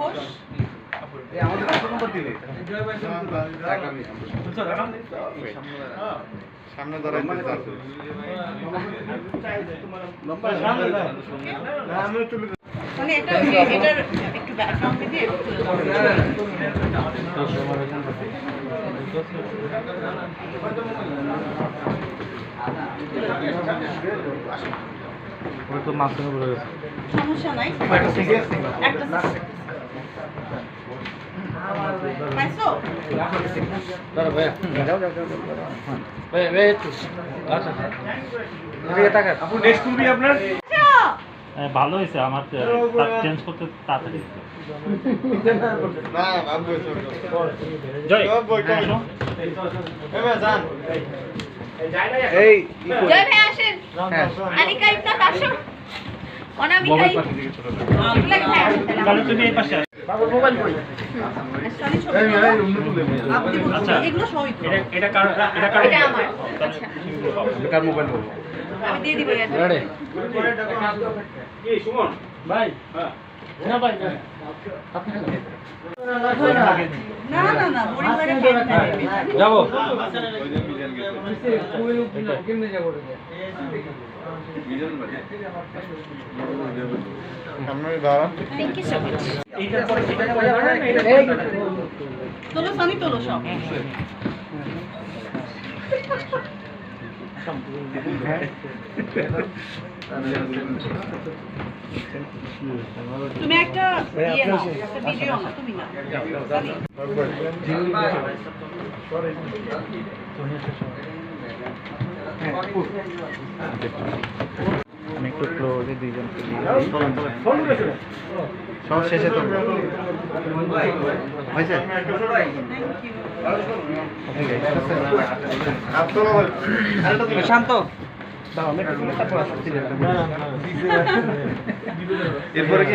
ঘোষ সামনে দাঁড়াইতে মানে এটা এটার একটু ব্যাকগ্রাউন্ড দিয়ে একটু তুলে দাও। ওটা তো মাঝখানে বলে গেছে। সমস্যা নাই। একটা ভালো হয়েছে আমার চেঞ্জ করতে তাড়াতাড়ি আসেন আচ্ছা। এগুলো সবই তো এটা এটা কার আমার আচ্ছা। মোবাইল বলব আমি দিয়ে দিব এটা। রেডি। না না। না পরিবারে পানি না যাব। সামনে দাঁড়ান তুমি একটা ইয়ে নাও একটা ভিডিও নাও তুমি না আমি একটু ক্লোজে দুইজনকে সব শেষে তো হয়েছে? শান্ত। দাও আমি একটু তারপর আসছি। এরপরে কি